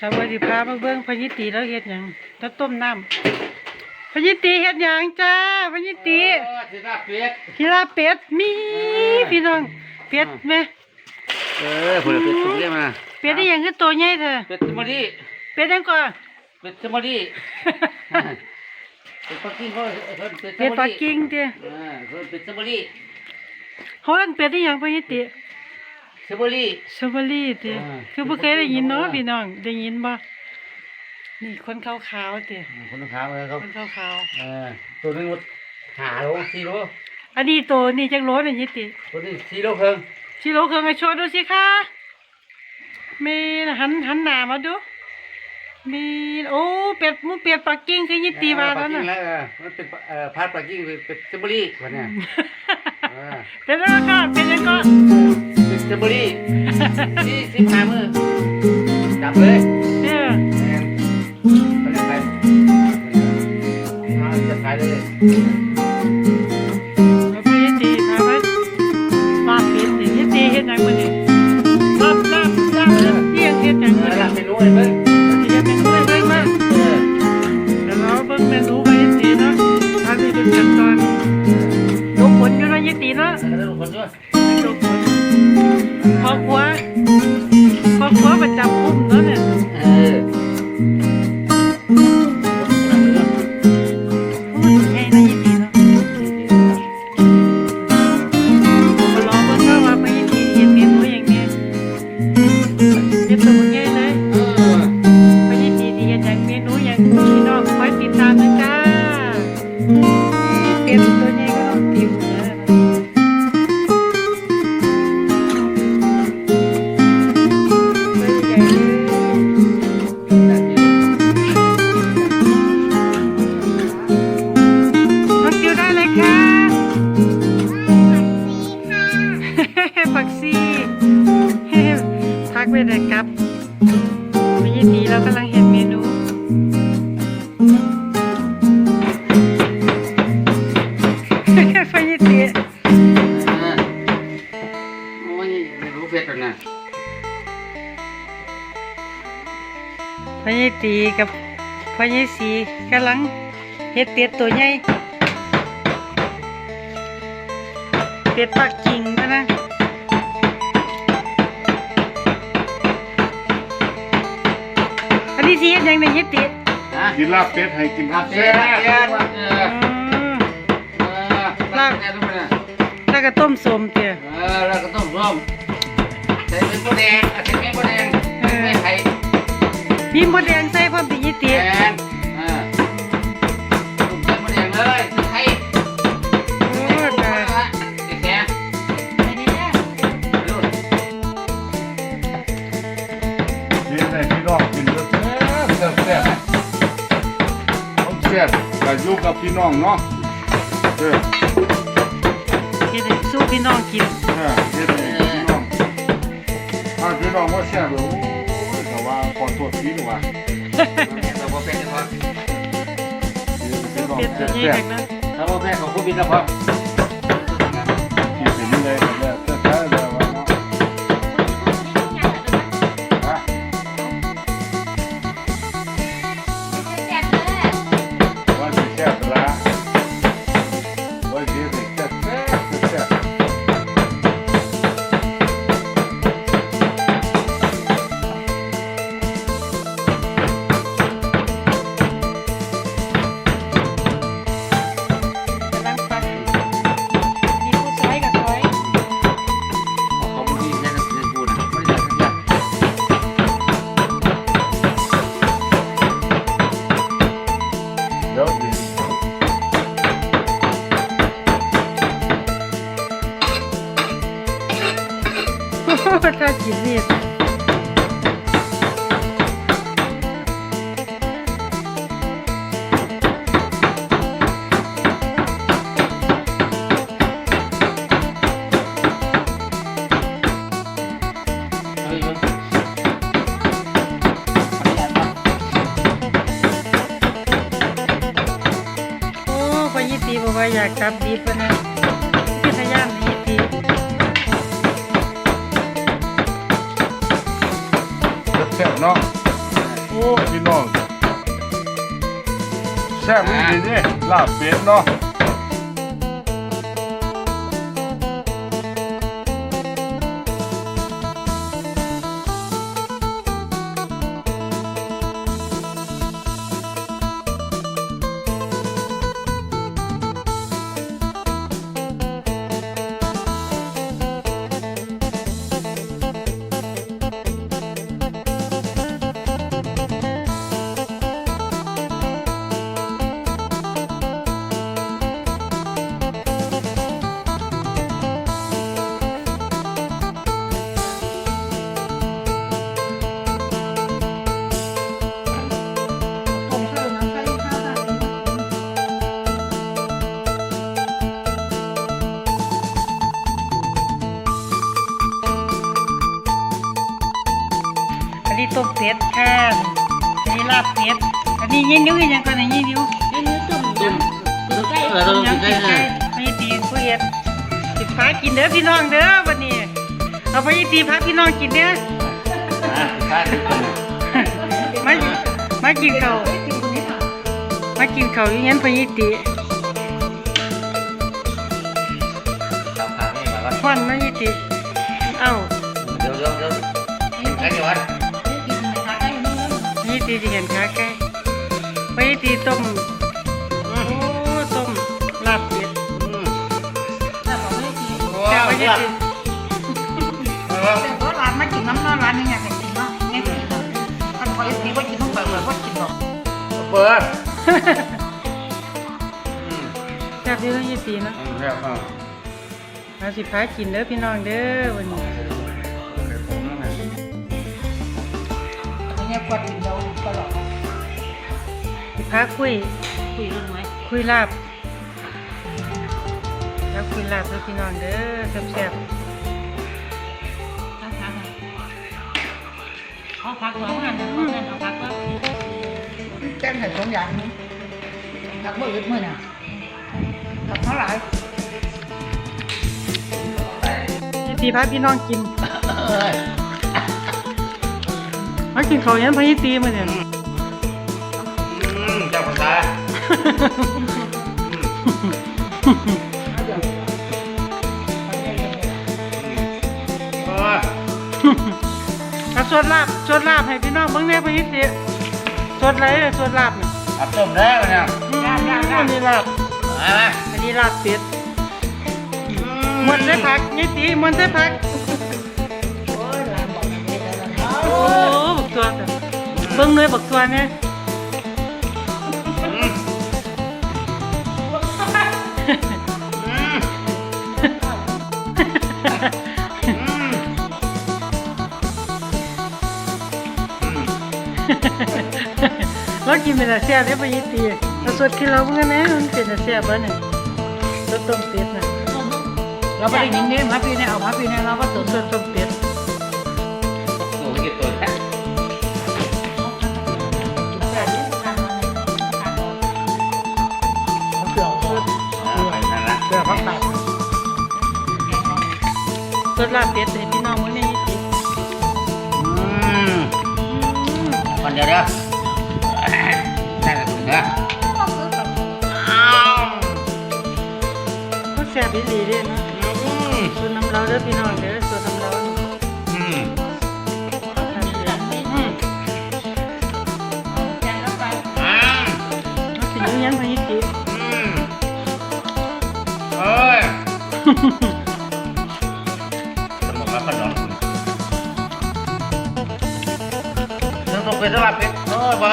สวัสดีพามาเบิ่งพญิตีแล้วเฮ็ดหยังแล้วต้มน้ำพญิตีเฮ็ดหยังจ้าพญิตีเออสิลาเป็ดกีฬาเป็ดมีพี่น้องเป็ดแม่เออคนละเป็ดตุ้มเรียกมาเป็ดได้หยังคือตัวใหญ่เถอะเป็ดสมอดีเป็ดหยังก่อนเป็ดสมอดีเป็ดปักกิ่งเขาเพิ่นเป็ดสเป็ดมอปักดีกิ่งเด้อเออเพิ่นเป็ดสมอดีเฮาเอิ้นเป็ดได้หยังพญิตี สมอดีสวัสดีเด้ออ่าคือบ่เคยได้ยินเนาะพี่น้อง ได้ยินบ่นี่คนขาวๆเด้อคนขาวเออเขาคนขาวเออตัวหนึงวัดหาโลสี่โลๆอันนี้ตัวนี่จักโลนี่ยิติตัวนี้สี่โลครึ่งชิโร่เครื่องให้โชว์ดูสิคะมีหันหันหน้ามาดูมีโอ้เป็ดหมูเป็ดปักกิ่งคือยิตีมาแล้วเออปักกิ่น่ะงแล้วเออมันเป็นเอ่อพาดปักกิ่งเป็นเป็ดสมอดีวันเนี้ยเออเป็นแล้วค่ะเป็นยังก็ เป็ดสมอดีสี่สิบห้ามือจับเลยเนี่ยแม่นเขาเรียกใครเอาจะขายเลยเราไปยิตีพาไปลาบเป็ดนี่ยิตีเฮ็ดหยังมื้อนี้ลาบลาบลาบเที่ยงเฮ็ดหยังเอมื้ออนี้ละเมนูไอ้เบิ้งสิเฮ็ดเมนูให้เบิ่งมา เออเดี๋ยวเราเบิ่งเมนูไปยิตีเนาะอันนี้เป็นขั้นตอนลูกผลอยู่เนาะยิตีเนาะแล้วก็ทุกคนด้วยลูกผล พ่อ ไปเลยครับไม่ยินดีเรากำลังเห็นเมนูไม่ยินดีโอ้ยไม่รู้เผ็ดหรอกนะพญาตีกับพญาสีกำลังเฮ็ดเป็ดตัวใหญ่เป็ดปักกิ่งนะ นะอันนี้สีเฮ็ดหยังไงยิติฮะกินลาบเป็ดให้กินลาข้าวเป็แซ่ดลาบเป็ดเอออ๋อเออลาบเป็ดทุกคนนะแล้วก็ต้มสมเตี้ยเออแล้วก็ต้มส้มใส่เป็นบัวแดงใส่เป็นบัวแดงใส่ไข่มีหมดแดงใส่พร้อมติยิติแดงเออต้ กับอยู่กับพี่น้องเนาะเออเฮ็ดให้สู้พี่น้องกินเออเลี้ยงให้พี่น้องถ้าพี่น้องว่าแซ่บโอ้ยแต่ว่าขอโทษพี่หนูว่าเราบ่เป็นเฉพาะพี่น้องเป็ดตัแซ่วบใหญ่แซ่แบบบนั้นเราบ่เป็นของผู้บินเฉพา ถ้ากินนี่โอ้พอยี่ตีบอกว่าอยากกลับดีปะนะ พี่น้องแซ่บนี่ดีลาบเป็ดเนาะ ต้มเป็ดค่ะอันนี้ลาบเป็ดอันนี้ยี่นิ้วยังก่อนนะยี่นิ้วตุ้มเออเราต้องกินได้ไงไม่ตีผู้เอ็ดสิฟ้ากินเด้อพี่น้องเด้อวันนี้เอาไปตีพาพี่น้องกินเด้ออะข้าดูกันมามากินข้าวมากินข้าวอยังงั้นไปยี่ตีข้าวขานี่มาก่อนควันมายี่ตีเอ้าเดี๋ยวเดี๋ยวเดี๋ยวใครจะวัดยี่ ตีจะเห็นขาไก่ไปยี่ตีต้ม โอ้ต้มลาบเป็ดว้าวไปยี่เนี่ยตีก็ร้านมากินน้ำร้อนร้านนี้ไงแต่กินเนาะง่ายกินเนาะท่านคอยสีว่ากินต้องไปเลยว่ากินหรอกเปิดแซ่บดีเนาะยี่ตีเนาะแล้วอะมาสิพากินเด้อพี่น้องเด้อวันนี้เนี่ยกวด พาคุย คุยเรื่องไหมคุยลาบ แล้วคุยลาบเด้อพี่น้องเด้อแซ่บเขาพักร้องงานเมื่อนั้นเขาพักว่าแจ้งให้สองอย่างนี้พักเมื่ออึดเมื่อน่ะพักเท่าไหร่ๆยี่ตีพาพี่น้องกินเอ้ยมากินข้าวยันพายี่ตีมาเนี่ยาโอ้ยเอาสวดลาบสวดลาบให้พี่น้องเบิ่งแหน่พายี่ตีสวดอะไรเลยสวดลาบเนี่ยอับต้มแล้วเนี่ยอืมอันนี้ลาบ มาไหมอันนี้ลาบเป็ดมวนใส่ผักยี่ตีมวนใส่ผัก โอ้ยร้านบอกไม่ได้แล้วเนาะโอ้บักตัวเด้อเบิ่งหน่วยบักตัวเนี่ย เรากินเป็นแต่แซ่บได้พายี่ตีเอาสวดที่เราเบิ่งนะมันเป็นแต่แซ่บบ่เนี่ยสวดต้มเป็ดน่ะเราไปได้ยินเนี่ยมาพี่เนี่ยเอามาพี่เนี่ยเราก็สตื่วนดสวดต้มเป็ด เป็ดให้พี่น้องมื้อนี้ยี่ตีอืมก่อนเดี๋ยวเดี๋ยวนั่นละถึงแล้วอ้าวก็แซ่บอีหลีเด้เนาะอืมส่วนน้ำเราเด้อพี่น้องเด้อส่วนน้ำเรานี่อืมอืมอ้าวเอาสิอยู่ยังพายี่ตีอืมเอ้ย เรื่องต้องเป็นสลับเพชรโอ้ยไป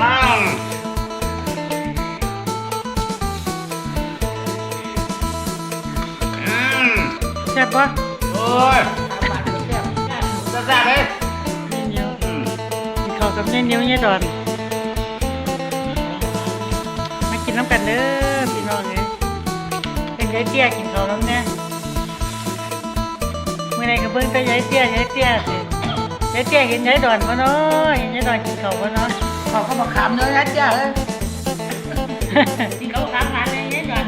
ว้าวอืมแซ่บบ่โอ้ยจะแซ่บเลยนี่เหนียวอืมกินข้าวกับเนี่ยเหนียวเนี่ยดอนมากินน้ำกันเด้อพี่น้องเอ้ยเป็นยายเตี้ยกินข้าวน้ำเนี่ย ในกระเบิ่งแต่ยายเตี้ยยายเตี้ยสิยายเตี้ยเห็นยายดอนปะเนาะเห็นยายดอนกินเขาปะเนาะขอเขาบอกขามเนื้อยเตี้ยเลยกินเขาขามหามเลยยายดอน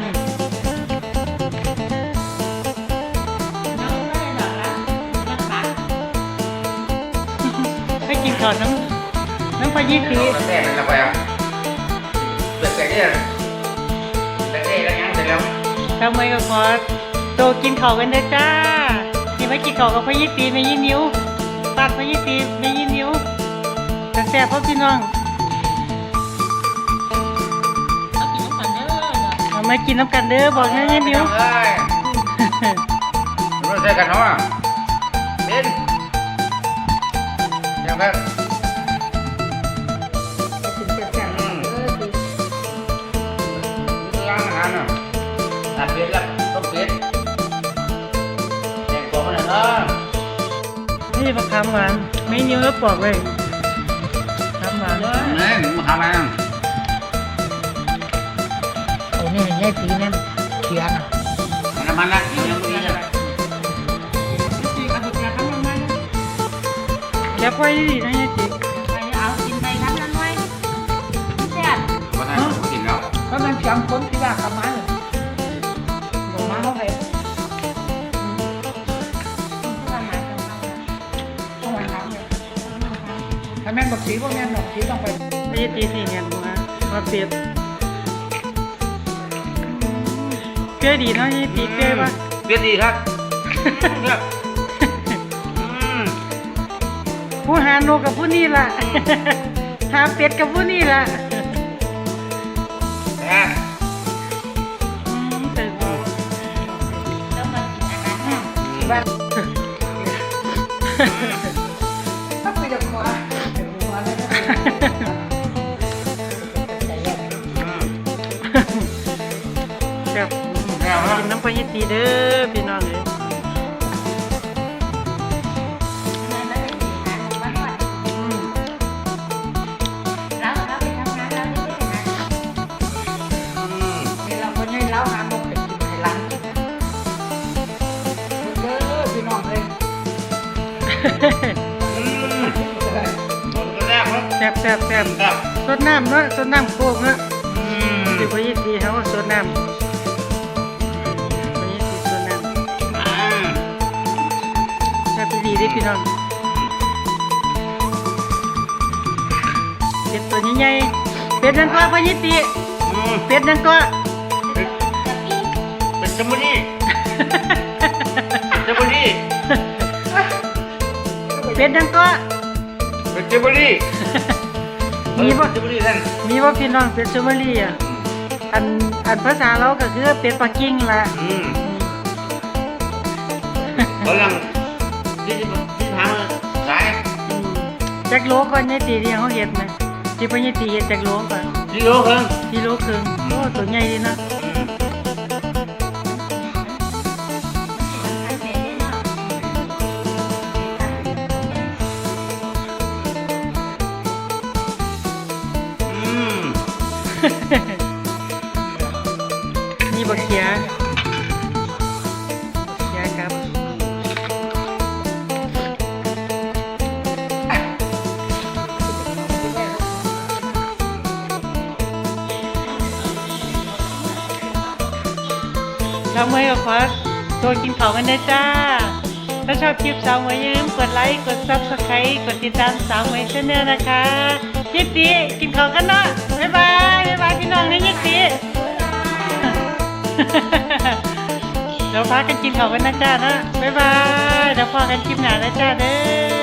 ไปกินข้าวน้ำน้ำปลายี่ปีแม่เป็นอะไรอะเปิดแต่เนี่ยแต่เนี่แล้วยังเสร็จแล้วทำไมก็ขอโตกินข้าวกันนะจ้า ที่มากินข้าวกับพายิตีไม่ยินนิ้วปาดพายิตีไม่ยินนิ้วแต่แซ่บพ่อพี่น้องเอากินน้ำกันเด้อเอามากินน้ำกันเด้อบอกให้ยินนิ้วเอ้ยรู้ใช่กันเนาะเป็นยังไงกินแซ่บๆเด้อคือล้างอาหารอะตัดเป็ดแล้ว นี่มะขามหวานไม่นิ้วแล้วปอกเลยขามหวานนี่หนูมาทำอะไรอะโอ้นี่ยายตีเนี่ยเขียนอะน้ำมันละยังไม่ได้แกปไว้ดีๆนะยายติไปเอากินไปน้ำนั้นไว้แซ่บก็ได้กินแล้วก็มันจำคนที่ว่ากลับมาเลย บอกสีพวกแม่นบอกสีต้องไปยายติสี่เงี้ยหัวมาเปียบเกลือดีเนาะยายติเกลือปะเบียดดีครับเนี่ยผู้หาโนกับผู้นี่ล่ะหาเป็ดกับผู้นี่ล่ะแซ่บอืมแต่ว่าบ้าน กินน้ำปลายิตีเด้อพี่น้องเลยอืมอืมนี่เราคนให้เล้าหาหมกให้กินให้ร้านเยอพี่น้องเลยอืมมันก็แซ่บครับแซ่บแซ่บแซ่บแซ่บสดน้ำเนาะสดน้ำโคกเนาะอืมสิปลายิตีเขาว่าสดน้ำ ดีเด้อพี่น้องเป็ดตัวใหญ่ๆเป็ดนั่นก็ปลายิตีอืมเป็ดนั่นก็เป็นสมุนไพรสมุนไพรเป็ดนั่นก็เป็นสมุนไพรมีบ่สมุนไพรท่านมีว่าพี่น้องเป็ดซูมารีอะอันอันภาษาเราก็คือเป็ดปักกิ่งล่ะอืมกำลัง ที่ที่ทำขายอืมจักโลก่อนยายตีที่เขาเฮ็ดนะที่พ่อยายตีเฮ็ดจักโลก่อนกิโลครึ่งกิโลครึ่งโอ้ตัวใหญ่ดีนะอืมนี่บักเขีย เราตัวกินเผากันได้จ้า ถ้าชอบคลิปสาวหมวยอย่าลืมกดไลค์ กดซับสไครต์กดติดตามสาวหมวยชาแนลนะคะยิปตีกินเผากันเนาะบ๊ายบายบ๊ายบายพี่น้องนะยิปตีเดี๋ยวพากันกินเผากันนะจ้านะบ๊ายบายเดี๋ยวพอกันคลิปหน้านะจ้าเด้อ